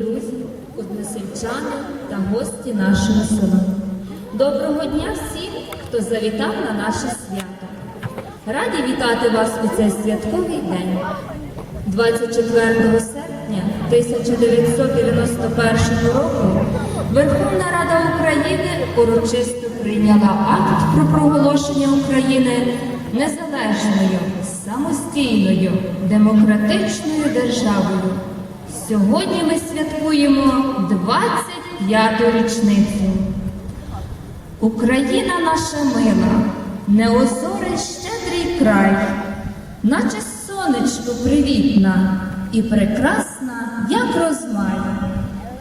Друзі, односельчани та гості нашого села. Доброго дня всім, хто завітав на наше свято. Раді вітати вас у цей святковий день. 24 серпня 1991 року Верховна Рада України урочисто прийняла акт про проголошення України незалежною, самостійною, демократичною державою. Сьогодні ми святкуємо 25-ту річницю. Україна наша мила, неозорий щедрий край, наче сонечко привітна і прекрасна, як розмай.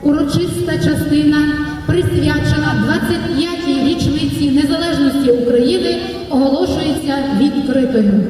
Урочиста частина, присвячена 25-й річниці незалежності України, оголошується відкритою.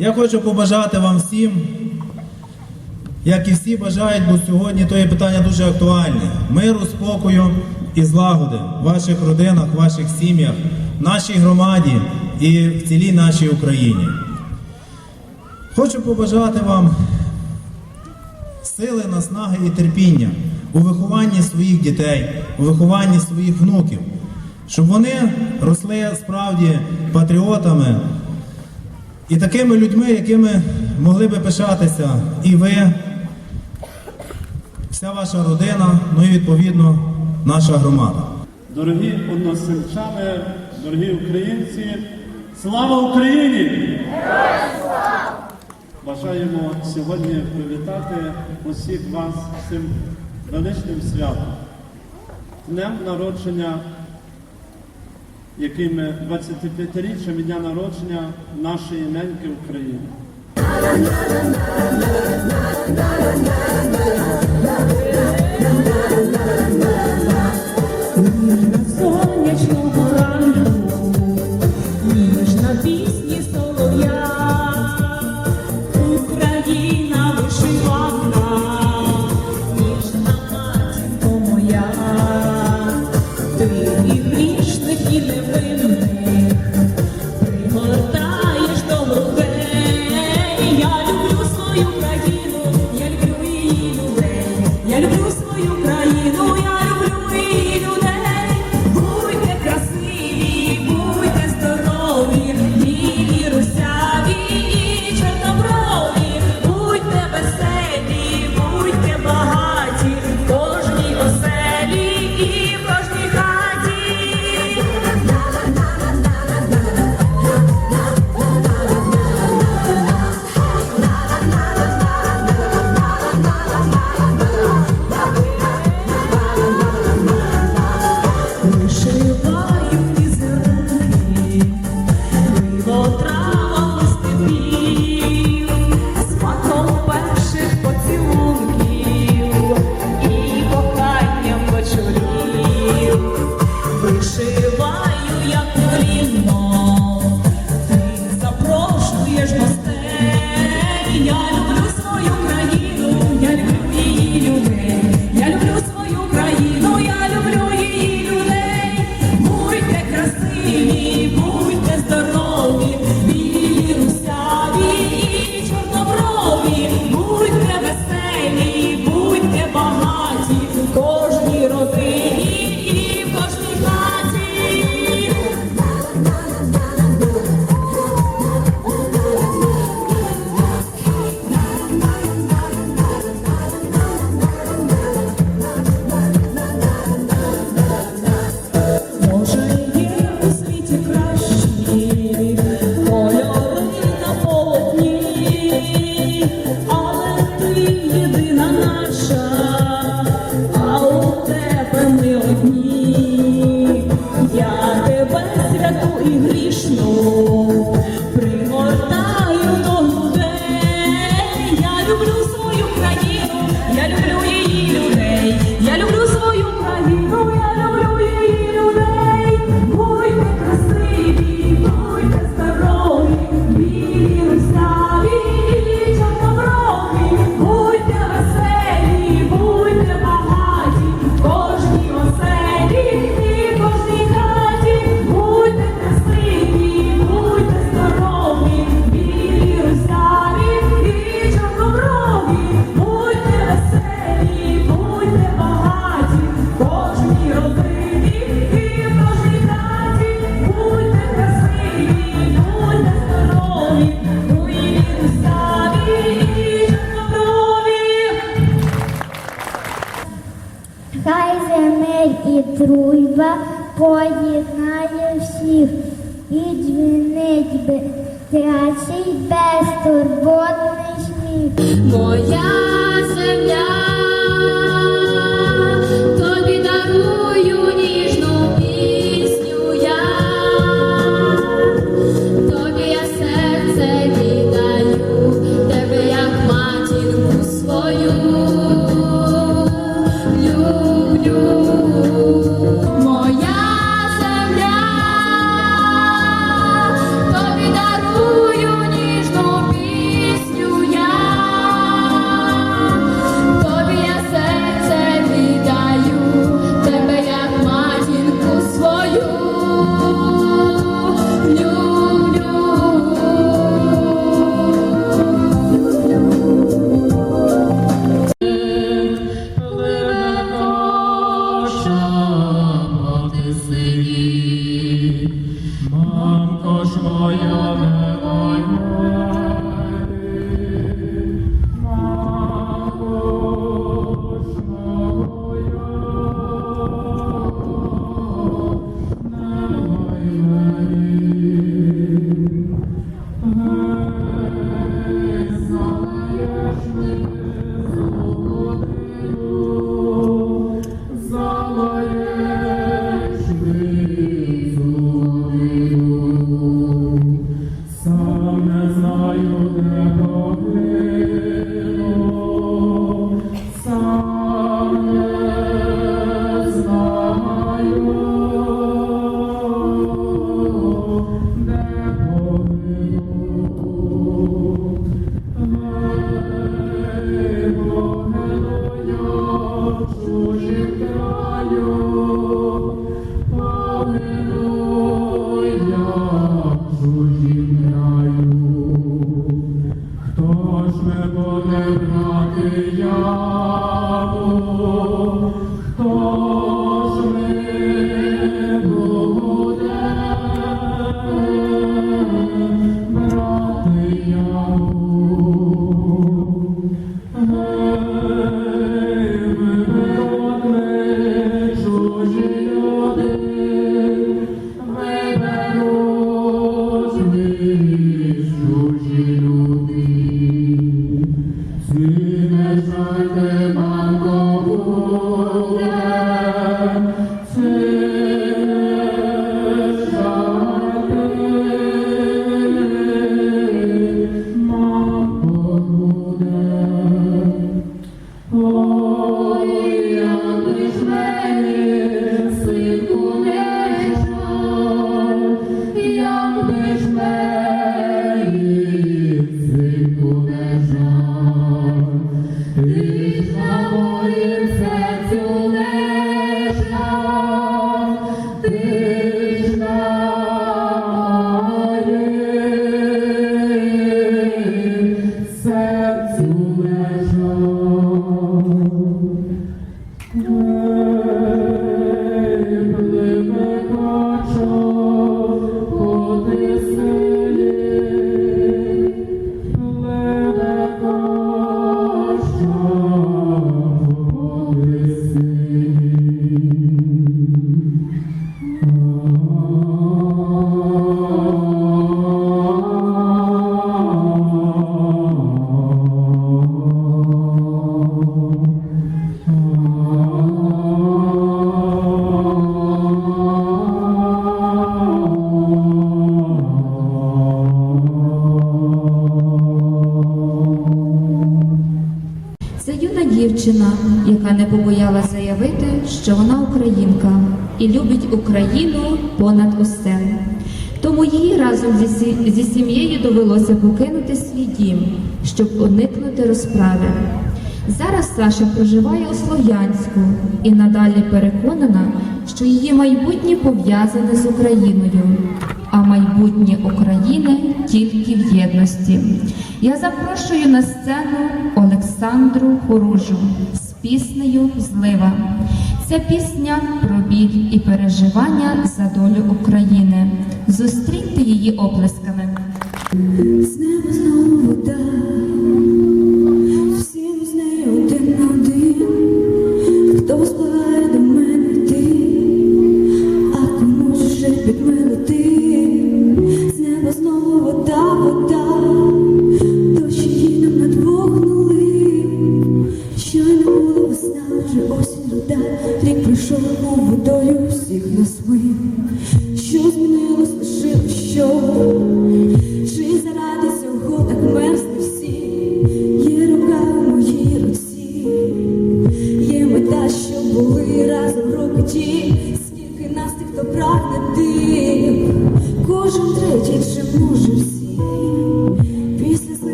Я хочу побажати вам всім, як і всі бажають, бо сьогодні то є питання дуже актуальне. Миру, спокою і злагоди в ваших родинах, в ваших сім'ях, в нашій громаді і в цілій нашій Україні. Хочу побажати вам сили, наснаги і терпіння у вихованні своїх дітей, у вихованні своїх внуків, щоб вони росли справді патріотами, і такими людьми, якими могли би пишатися і ви, вся ваша родина, ну і відповідно наша громада. Дорогі односельчани, дорогі українці, слава Україні! Бажаємо сьогодні привітати усіх вас цим величним святом, днем народження, яким ми 25-річчям від дня народження нашої неньки України. Hallelujah. дружба поєднає всіх і дзвінить би трясий безтурботний сміх. Моя земля, яка не побояла заявити, що вона українка і любить Україну понад усе. Тому їй разом зі, зі сім'єю довелося покинути свій дім, щоб уникнути розправи. Зараз Саша проживає у Слов'янську і надалі переконана, що її майбутнє пов'язане з Україною, а майбутнє України тільки в єдності. Я запрошую на сцену Олександру Хоружу піснею Злива. Ця пісня про біль і переживання за долю України. Зустріньте її оплесками. З неба знову вода, прийшов, мов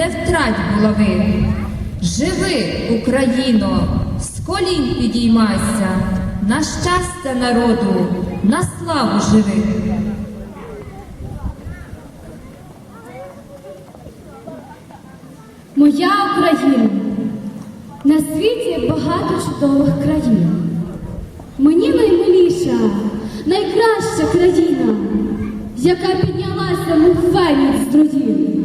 не втрать булави. Живи, Україно, з колін підіймайся, на щастя народу, на славу живи. Моя Україна. На світі багато чудових країн. Мені наймиліша, найкраща країна, яка піднялася мов фенікс з руїн.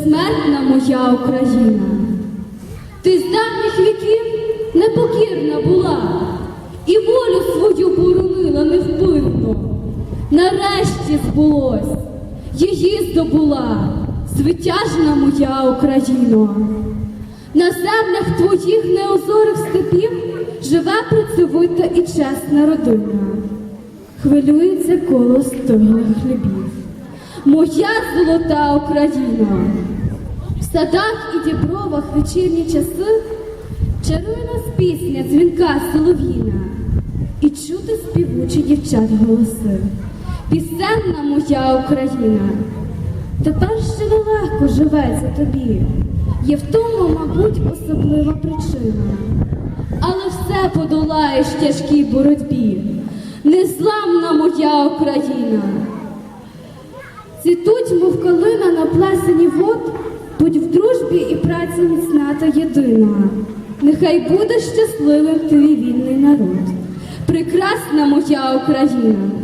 Безсмертна моя Україна. Ти з давніх віків непокірна була, і волю свою боронила невпинно. Нарешті збулось, її здобула звитяжна моя Україно. На землях твоїх неозорих степів живе працьовита і чесна родина. Хвилюється коло стиглих хлібів. Моя золота Україна. В садах і дібровах вечірні часи чарує нас пісня дзвінка солов'їна і чути співучі дівчат голоси. Пісенна моя Україна. Тепер ще нелегко живеться тобі. Є в тому, мабуть, особлива причина. Але все подолаєш тяжкій боротьбі. Незламна моя Україна. Цвітуть, мов калина на плесені вод, будь в дружбі і праці міцна та єдина. Нехай буде щасливим твій вільний народ. Прекрасна моя Україна.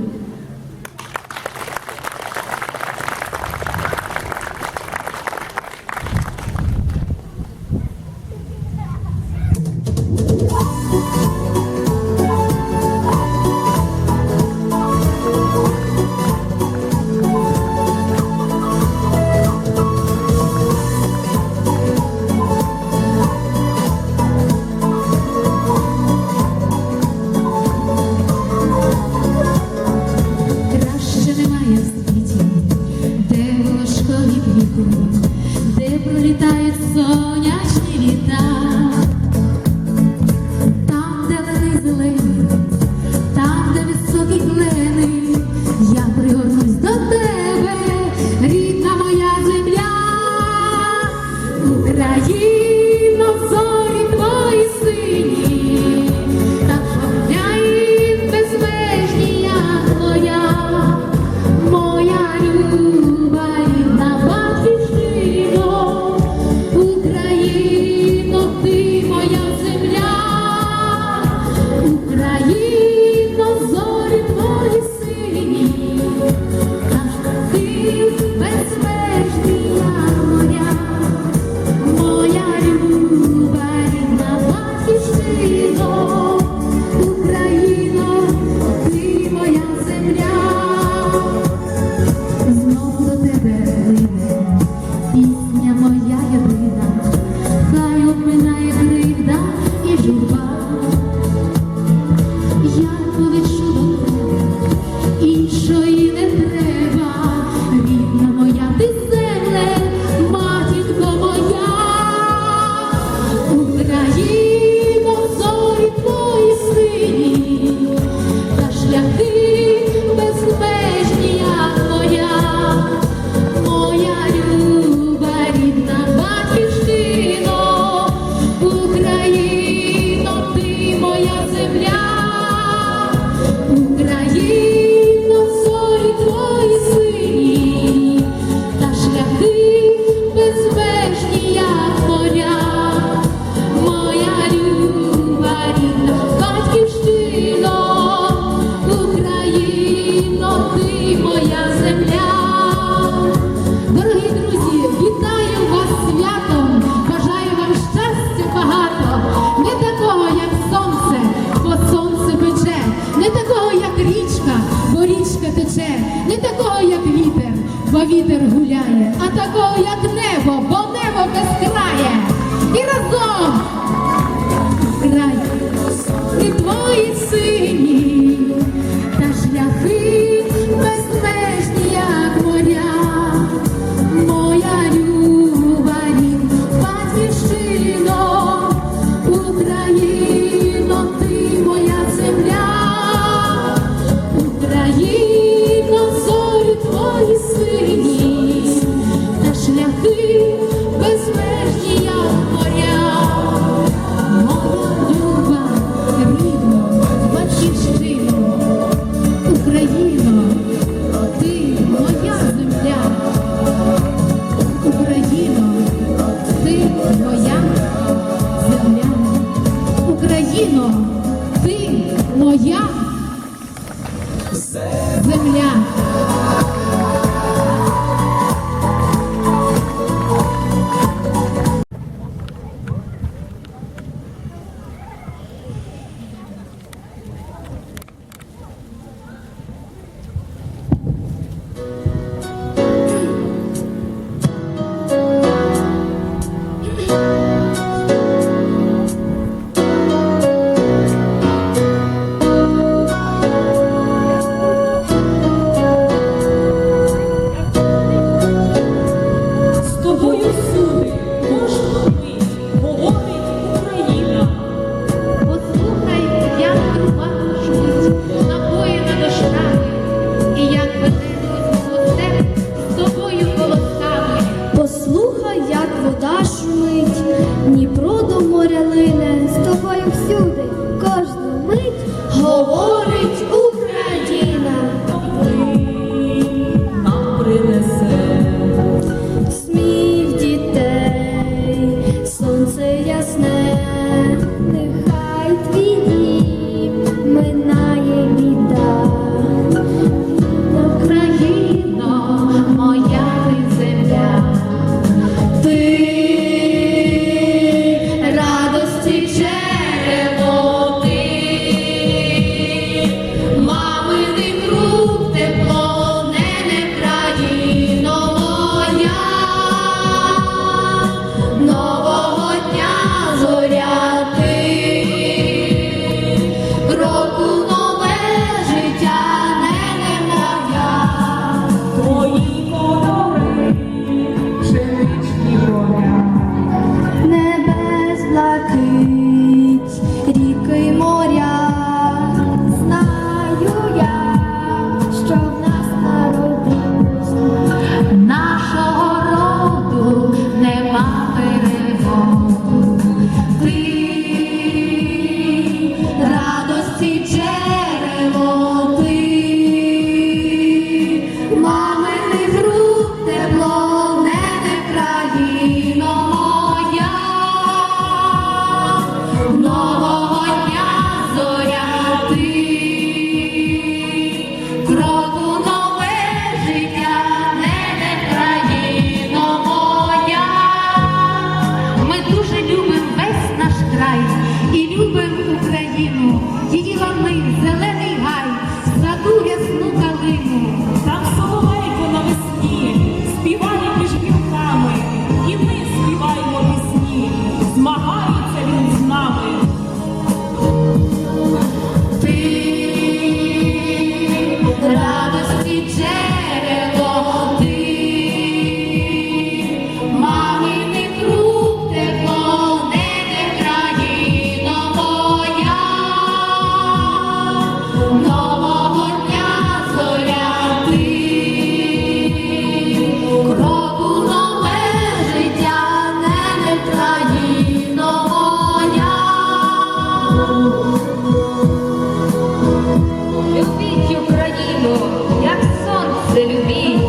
Любіть Україну, як сонце любіть,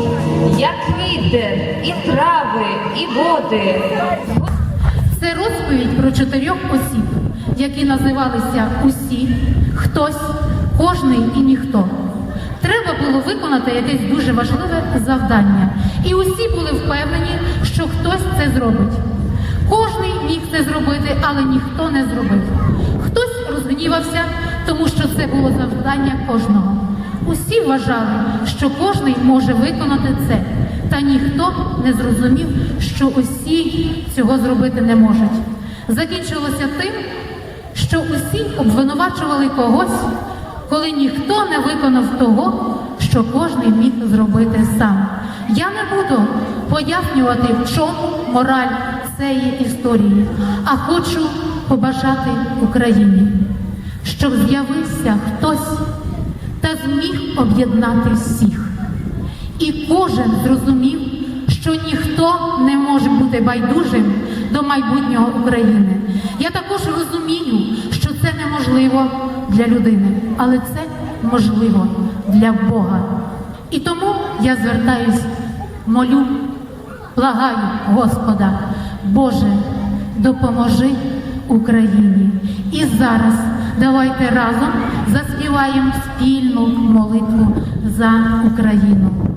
як вітер, і трави, і води. Це розповідь про чотирьох осіб, які називалися усі, хтось кожний і ніхто. Треба було виконати якесь дуже важливе завдання. І усі були впевнені, що хтось це зробить. Кожний міг це зробити, але ніхто не зробив. Хтось розгнівався, тому що це було завдання кожного. Усі вважали, що кожний може виконати це, та ніхто не зрозумів, що усі цього зробити не можуть. Закінчилося тим, що усі обвинувачували когось коли ніхто не виконав того, що кожен міг зробити сам. Я не буду пояснювати, в чому мораль цієї історії, а хочу побажати Україні, щоб з'явився хтось та зміг об'єднати всіх. І кожен зрозумів, що ніхто не може бути байдужим до майбутнього України. Я також розумію, що це неможливо для людини, але це можливо для Бога. І тому я звертаюсь, молю, благаю Господа, Боже, допоможи Україні. І зараз давайте разом заспіваємо спільну молитву за Україну.